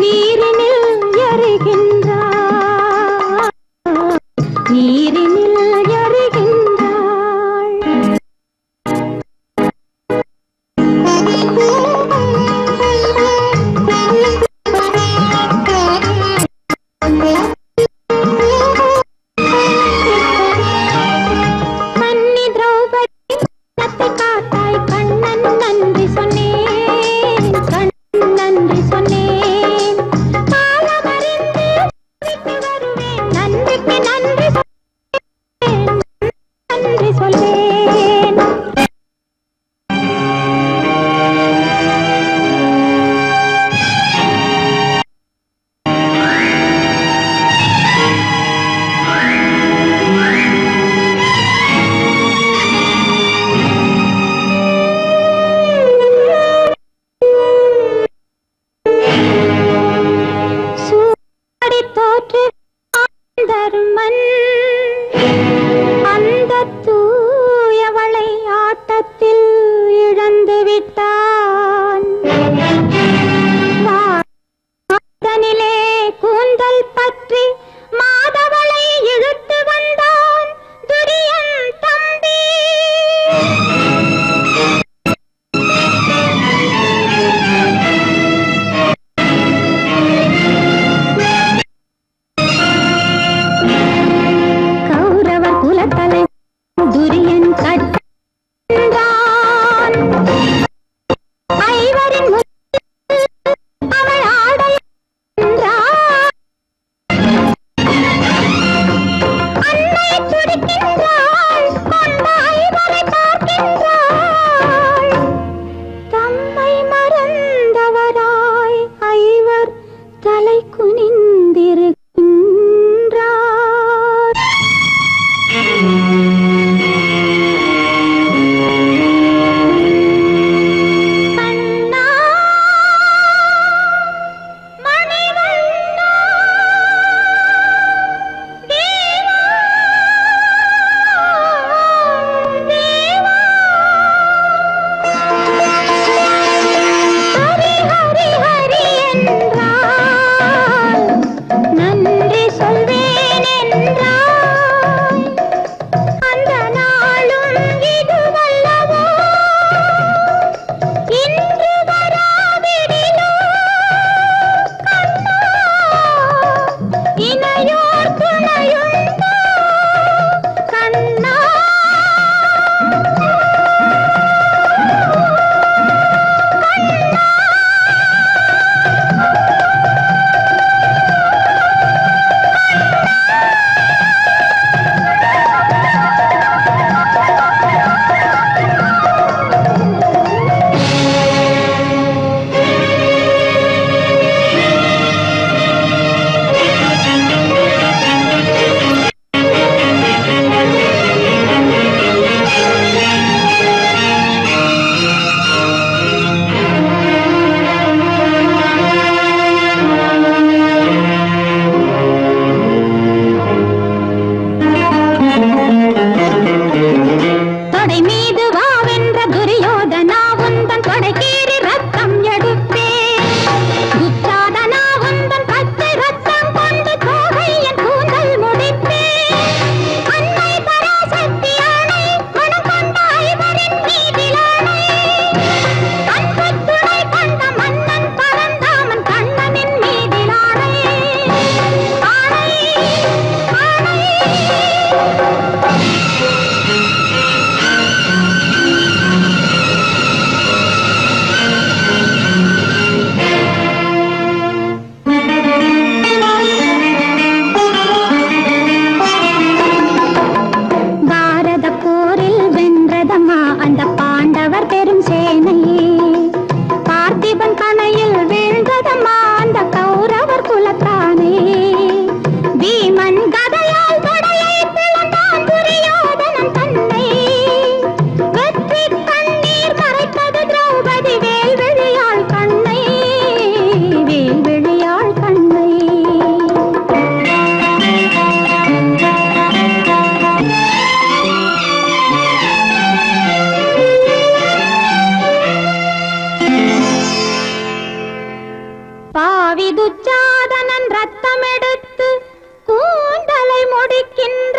നീരിനിൽ എറികിന്ത നീരിൽ பானையில் வீழ்ந்ததம்மா? துச்சாதனன் ரத்தமெடுத்து கூந்தலை முடிக்கின்ற